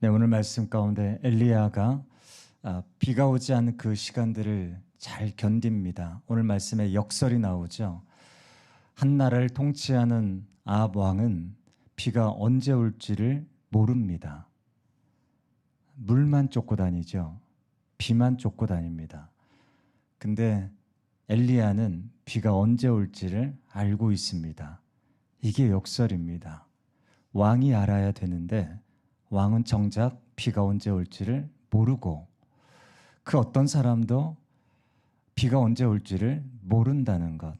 네, 오늘 말씀 가운데 엘리야가 아, 비가 오지 않은 그 시간들을 잘 견딥니다. 오늘 말씀에 역설이 나오죠. 한 나라를 통치하는 아합 왕은 비가 언제 올지를 모릅니다. 물만 쫓고 다니죠. 비만 쫓고 다닙니다. 근데 엘리야는 비가 언제 올지를 알고 있습니다. 이게 역설입니다. 왕이 알아야 되는데 왕은 정작 비가 언제 올지를 모르고 그 어떤 사람도 비가 언제 올지를 모른다는 것.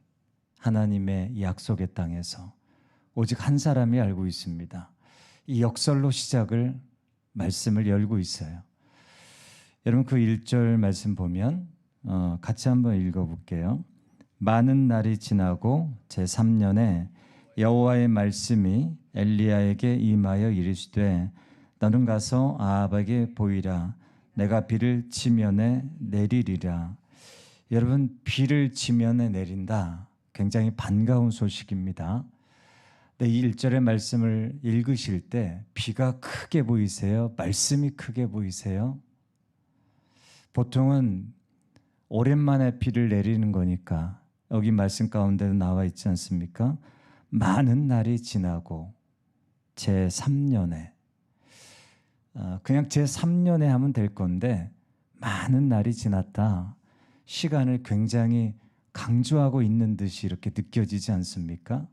하나님의 이 약속의 땅에서 오직 한 사람이 알고 있습니다. 이 역설로 시작을 말씀을 열고 있어요. 여러분 그 1절 말씀 보면 어, 같이 한번 읽어볼게요. 많은 날이 지나고 제 3년에 여호와의 말씀이 엘리야에게 임하여 이르시되 너는 가서 아합에게 보이라 내가 비를 지면에 내리리라. 여러분 비를 지면에 내린다. 굉장히 반가운 소식입니다. 네, 이 1절의 말씀을 읽으실 때 비가 크게 보이세요? 말씀이 크게 보이세요? 보통은 오랜만에 비를 내리는 거니까 여기 말씀 가운데도 나와 있지 않습니까? 많은 날이 지나고 제 3년에 어, 그냥 제 3년에 하면 될 건데 많은 날이 지났다. 시간을 굉장히 강조하고 있는 듯이 이렇게 느껴지지 않습니까?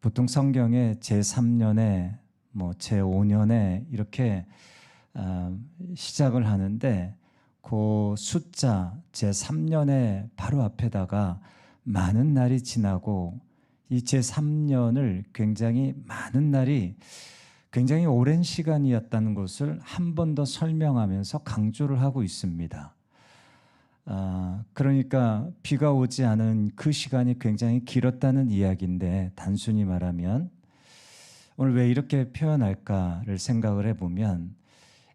보통 성경에 제 3년에 뭐제 5년에 이렇게 어, 시작을 하는데 그 숫자 제 3년에 바로 앞에다가 많은 날이 지나고 이 제 3년을 굉장히 많은 날이 굉장히 오랜 시간이었다는 것을 한 번 더 설명하면서 강조를 하고 있습니다. 아, 그러니까 비가 오지 않은 그 시간이 굉장히 길었다는 이야기인데 단순히 말하면 오늘 왜 이렇게 표현할까를 생각을 해보면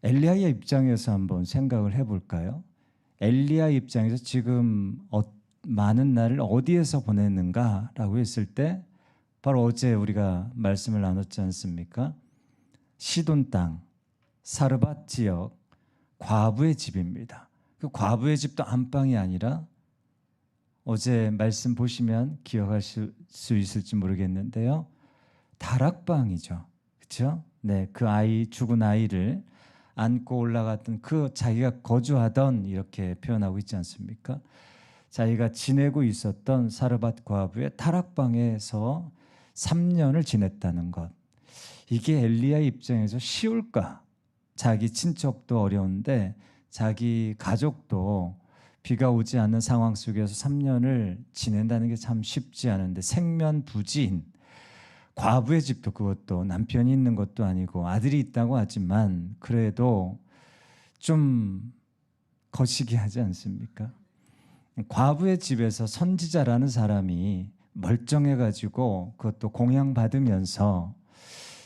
엘리야의 입장에서 한번 생각을 해볼까요? 엘리야 입장에서 지금 어, 많은 날을 어디에서 보냈는가라고 했을 때 바로 어제 우리가 말씀을 나눴지 않습니까? 시돈 땅, 사르밧 지역 과부의 집입니다. 그 과부의 집도 안방이 아니라 어제 말씀 보시면 기억하실 수 있을지 모르겠는데요. 다락방이죠. 그렇죠? 네, 그 아이 죽은 아이를 안고 올라갔던 그 자기가 거주하던 이렇게 표현하고 있지 않습니까? 자기가 지내고 있었던 사르밧 과부의 타락방에서 3년을 지냈다는 것. 이게 엘리야 입장에서 쉬울까? 자기 친척도 어려운데 자기 가족도 비가 오지 않는 상황 속에서 3년을 지낸다는 게 참 쉽지 않은데 생면부지인 과부의 집도 그것도 남편이 있는 것도 아니고 아들이 있다고 하지만 그래도 좀 거시기 하지 않습니까? 과부의 집에서 선지자라는 사람이 멀쩡해 가지고 그것도 공양 받으면서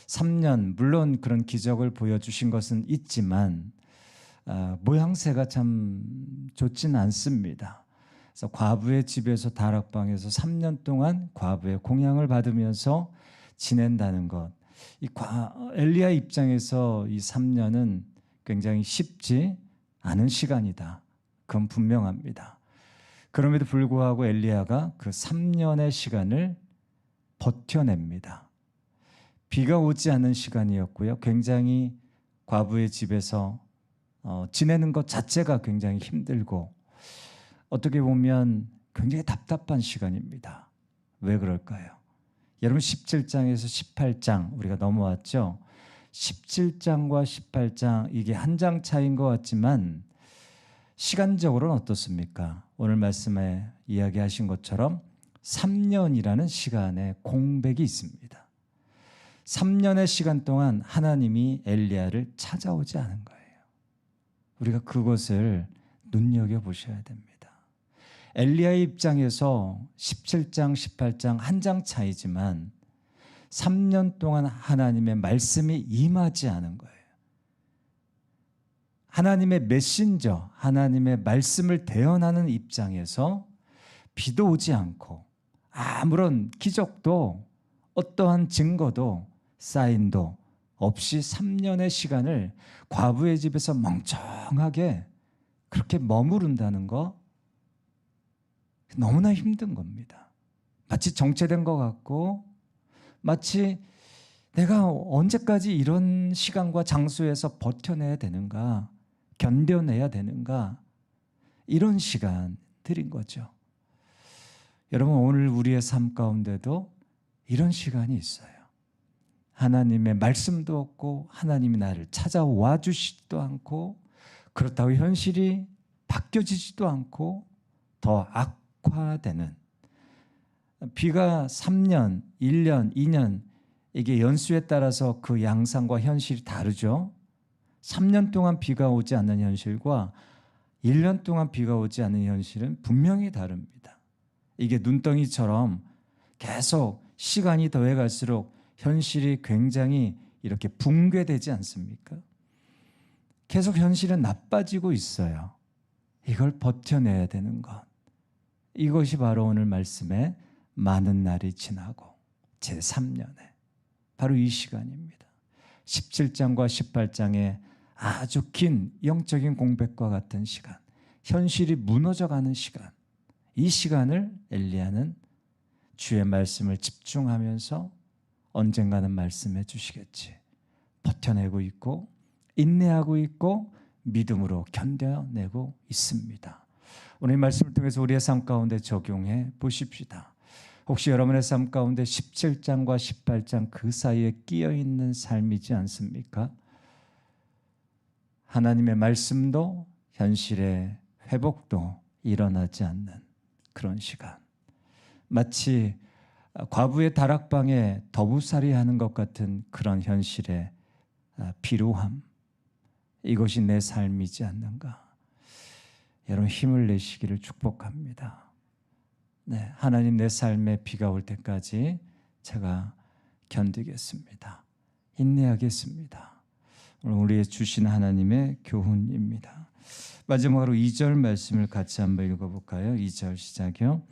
3년 물론 그런 기적을 보여주신 것은 있지만 어, 모양새가 참 좋지는 않습니다. 그래서 과부의 집에서 다락방에서 3년 동안 과부의 공양을 받으면서 지낸다는 것. 이 과, 엘리야 입장에서 이 3년은 굉장히 쉽지 않은 시간이다. 그건 분명합니다. 그럼에도 불구하고 엘리야가 그 3년의 시간을 버텨냅니다. 비가 오지 않은 시간이었고요. 굉장히 과부의 집에서 어, 지내는 것 자체가 굉장히 힘들고 어떻게 보면 굉장히 답답한 시간입니다. 왜 그럴까요? 여러분 17장에서 18장 우리가 넘어왔죠. 17장과 18장 이게 한 장 차이인 것 같지만 시간적으로는 어떻습니까? 오늘 말씀에 이야기하신 것처럼 3년이라는 시간의 공백이 있습니다. 3년의 시간 동안 하나님이 엘리야를 찾아오지 않은 거예요. 우리가 그것을 눈여겨 보셔야 됩니다. 엘리야의 입장에서 17장, 18장 한 장 차이지만 3년 동안 하나님의 말씀이 임하지 않은 거예요. 하나님의 메신저, 하나님의 말씀을 대언하는 입장에서 비도 오지 않고 아무런 기적도 어떠한 증거도 사인도 없이 3년의 시간을 과부의 집에서 멍청하게 그렇게 머무른다는 거 너무나 힘든 겁니다. 마치 정체된 것 같고 마치 내가 언제까지 이런 시간과 장소에서 버텨내야 되는가, 견뎌내야 되는가, 이런 시간들인 거죠. 여러분, 오늘 우리의 삶 가운데도 이런 시간이 있어요. 하나님의 말씀도 없고, 하나님이 나를 찾아와 주시지도 않고, 그렇다고 현실이 바뀌어지지도 않고, 더 악화되는 비가 3년, 1년, 2년 이게 연수에 따라서 그 양상과 현실이 다르죠. 3년 동안 비가 오지 않는 현실과 1년 동안 비가 오지 않는 현실은 분명히 다릅니다. 이게 눈덩이처럼 계속 시간이 더해 갈수록 현실이 굉장히 이렇게 붕괴되지 않습니까? 계속 현실은 나빠지고 있어요. 이걸 버텨내야 되는 것. 이것이 바로 오늘 말씀의 많은 날이 지나고 제3년에 바로 이 시간입니다. 17장과 18장의 아주 긴 영적인 공백과 같은 시간, 현실이 무너져가는 시간, 이 시간을 엘리야는 주의 말씀을 집중하면서 언젠가는 말씀해 주시겠지. 버텨내고 있고, 인내하고 있고, 믿음으로 견뎌내고 있습니다. 오늘 말씀을 통해서 우리의 삶 가운데 적용해 보십시다. 혹시 여러분의 삶 가운데 17장과 18장 그 사이에 끼어 있는 삶이지 않습니까? 하나님의 말씀도 현실의 회복도 일어나지 않는 그런 시간. 마치 과부의 다락방에 더부살이 하는 것 같은 그런 현실의 비루함. 이것이 내 삶이지 않는가. 여러분 힘을 내시기를 축복합니다. 네, 하나님 내 삶에 비가 올 때까지 제가 견디겠습니다. 인내하겠습니다. 오늘 우리의 주신 하나님의 교훈입니다. 마지막으로 2절 말씀을 같이 한번 읽어볼까요? 2절 시작이요.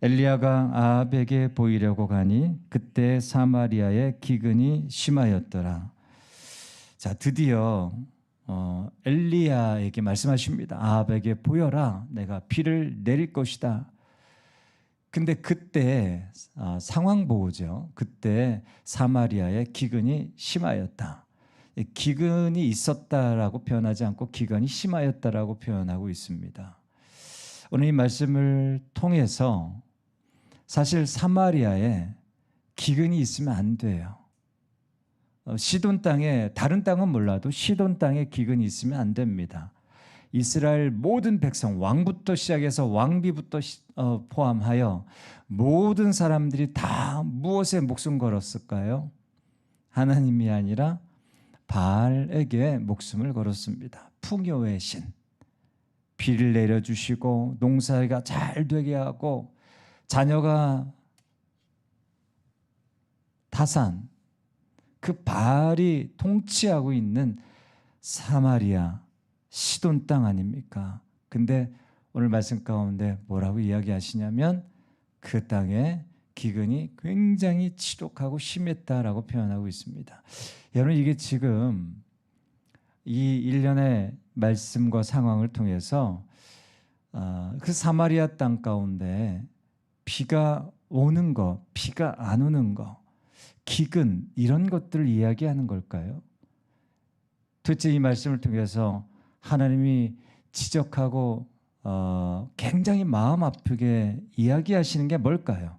엘리야가 아합에게 보이려고 가니 그때 사마리아의 기근이 심하였더라. 자, 드디어 어, 엘리야에게 말씀하십니다. 아합에게 보여라. 내가 비를 내릴 것이다. 근데 그때 아, 상황 보호죠. 그때 사마리아의 기근이 심하였다. 기근이 있었다라고 표현하지 않고 기근이 심하였다라고 표현하고 있습니다. 오늘 이 말씀을 통해서 사실 사마리아에 기근이 있으면 안 돼요. 어, 시돈 땅에 다른 땅은 몰라도 시돈 땅에 기근이 있으면 안 됩니다. 이스라엘 모든 백성 왕부터 시작해서 왕비부터 어, 포함하여 모든 사람들이 다 무엇에 목숨 걸었을까요? 하나님이 아니라 바알에게 목숨을 걸었습니다. 풍요의 신. 비를 내려주시고 농사가 잘 되게 하고 자녀가 타산 그 바알이 통치하고 있는 사마리아 시돈 땅 아닙니까? 근데 오늘 말씀 가운데 뭐라고 이야기하시냐면 그 땅에 기근이 굉장히 치독하고 심했다라고 표현하고 있습니다. 여러분 이게 지금 이 일련의 말씀과 상황을 통해서 어, 그 사마리아 땅 가운데 비가 오는 거, 비가 안 오는 거, 기근 이런 것들을 이야기하는 걸까요? 도대체 이 말씀을 통해서 하나님이 지적하고 어, 굉장히 마음 아프게 이야기하시는 게 뭘까요?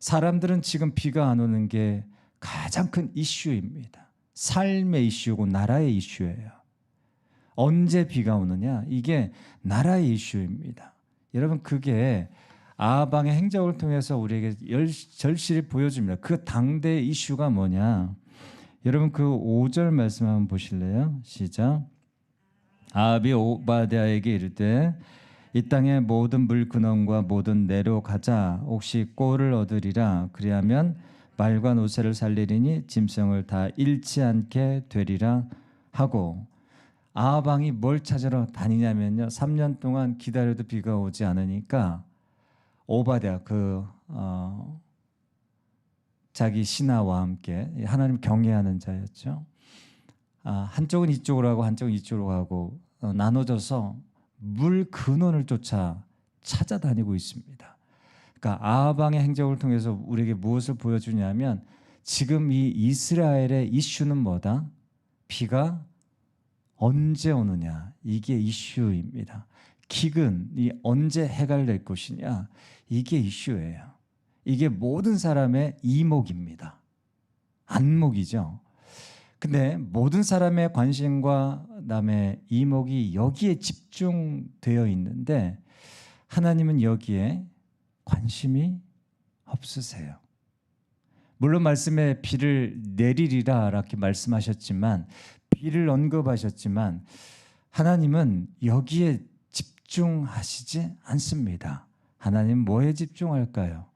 사람들은 지금 비가 안 오는 게 가장 큰 이슈입니다. 삶의 이슈고 나라의 이슈예요. 언제 비가 오느냐? 이게 나라의 이슈입니다. 여러분 그게 아방의 행적을 통해서 우리에게 절실히 보여줍니다. 그 당대 이슈가 뭐냐? 여러분 그 5절 말씀 한번 보실래요? 시작. 아합이 오바댜에게 이르되 이 땅의 모든 물 근원과 모든 내로 가자 혹시 꼴을 얻으리라 그리하면 말과 노새를 살리리니 짐승을 다 잃지 않게 되리라 하고 아합왕이 뭘 찾으러 다니냐면요 3년 동안 기다려도 비가 오지 않으니까 오바댜 그 어, 자기 신하와 함께 하나님 경외하는 자였죠. 아, 한쪽은 이쪽으로 하고 한쪽은 이쪽으로 가고 어, 나눠져서 물 근원을 쫓아 찾아다니고 있습니다. 그러니까 아방의 행적을 통해서 우리에게 무엇을 보여주냐면 지금 이 이스라엘의 이슈는 뭐다? 비가 언제 오느냐 이게 이슈입니다. 기근이 언제 해갈될 것이냐 이게 이슈예요. 이게 모든 사람의 이목입니다. 안목이죠. 근데 모든 사람의 관심과 남의 이목이 여기에 집중되어 있는데 하나님은 여기에 관심이 없으세요. 물론 말씀에 비를 내리리라 이렇게 말씀하셨지만 비를 언급하셨지만 하나님은 여기에 집중하시지 않습니다. 하나님 뭐에 집중할까요?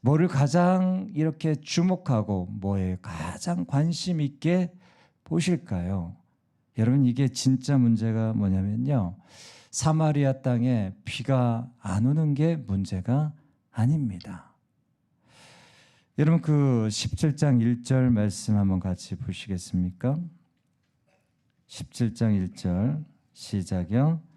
뭐를 가장 이렇게 주목하고 뭐에 가장 관심 있게 보실까요? 여러분 이게 진짜 문제가 뭐냐면요. 사마리아 땅에 비가 안 오는 게 문제가 아닙니다. 여러분 그 17장 1절 말씀 한번 같이 보시겠습니까? 17장 1절 시작이요.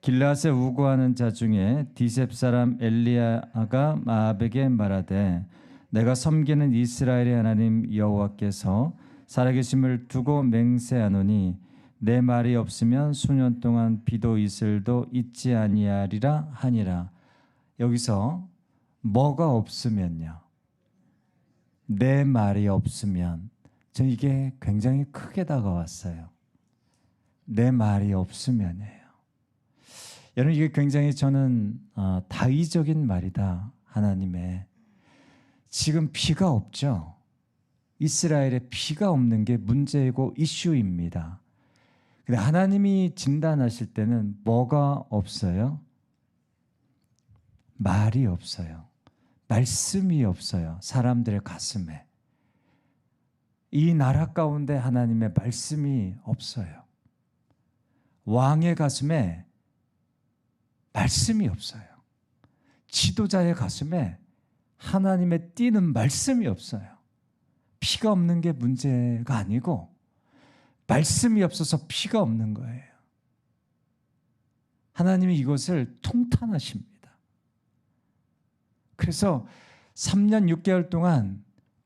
길라스에 우고하는 자 중에 디셉 사람 엘리야가 마압에게 말하되 내가 섬기는 이스라엘의 하나님 여호와께서 살아계심을 두고 맹세하노니 내 말이 없으면 수년 동안 비도 이슬도 있지 아니하리라 하니라. 여기서 뭐가 없으면요. 내 말이 없으면 저 이게 굉장히 크게 다가왔어요. 내 말이 없으면이에요. 여러분 이게 굉장히 저는 어, 다의적인 말이다. 하나님의 지금 비가 없죠. 이스라엘에 비가 없는 게 문제이고 이슈입니다. 근데 하나님이 진단하실 때는 뭐가 없어요? 말이 없어요. 말씀이 없어요. 사람들의 가슴에. 이 나라 가운데 하나님의 말씀이 없어요. 왕의 가슴에 말씀이 없어요. 지도자의 가슴에 하나님의 뛰는 말씀이 없어요. 피가 없는 게 문제가 아니고 말씀이 없어서 피가 없는 거예요. 하나님이 이것을 통탄하십니다. 그래서 3년 6개월 동안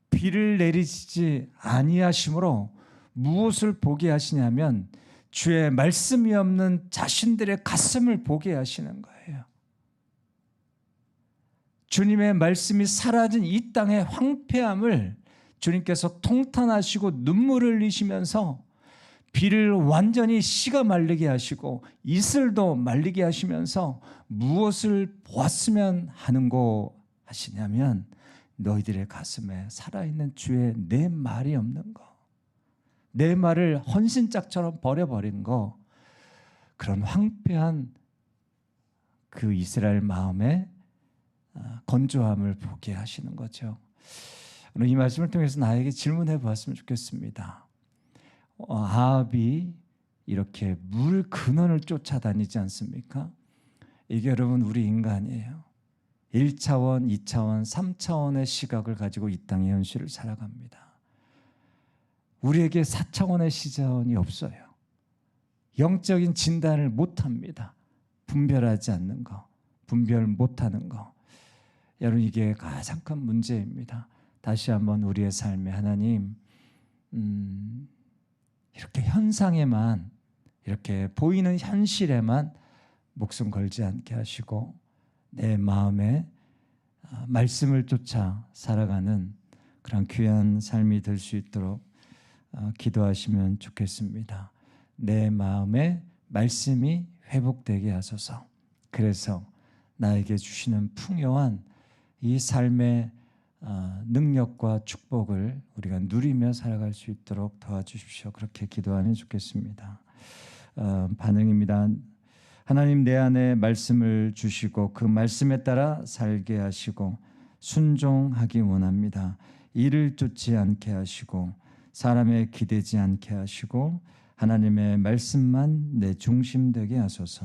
비를 내리지 아니하심으로 무엇을 보게 하시냐면 주의 말씀이 없는 자신들의 가슴을 보게 하시는 거예요. 주님의 말씀이 사라진 이 땅의 황폐함을 주님께서 통탄하시고 눈물을 흘리시면서 비를 완전히 씨가 말리게 하시고 이슬도 말리게 하시면서 무엇을 보았으면 하는고 하시냐면 너희들의 가슴에 살아있는 주의 내 말이 없는 거. 내 말을 헌신짝처럼 버려버린 거. 그런 황폐한 그 이스라엘 마음의 아, 건조함을 보게 하시는 거죠. 오늘 이 말씀을 통해서 나에게 질문해 보았으면 좋겠습니다. 어, 아합이 이렇게 물 근원을 쫓아다니지 않습니까? 이게 여러분 우리 인간이에요. 1차원, 2차원, 3차원의 시각을 가지고 이 땅의 현실을 살아갑니다. 우리에게 4차원의 시선이 없어요. 영적인 진단을 못 합니다. 분별하지 않는 거, 분별 못 하는 거. 여러분, 이게 가장 큰 문제입니다. 다시 한번 우리의 삶에 하나님, 음, 이렇게 현상에만, 이렇게 보이는 현실에만 목숨 걸지 않게 하시고, 내 마음에 아, 말씀을 쫓아 살아가는 그런 귀한 삶이 될 수 있도록 아, 기도하시면 좋겠습니다. 내 마음에 말씀이 회복되게 하소서. 그래서 나에게 주시는 풍요한 이 삶의 아, 능력과 축복을 우리가 누리며 살아갈 수 있도록 도와주십시오. 그렇게 기도하면 좋겠습니다. 어, 반응입니다. 하나님 내 안에 말씀을 주시고 그 말씀에 따라 살게 하시고 순종하기 원합니다. 이를 쫓지 않게 하시고 사람의 기대지 않게 하시고 하나님의 말씀만 내 중심 되게 하소서.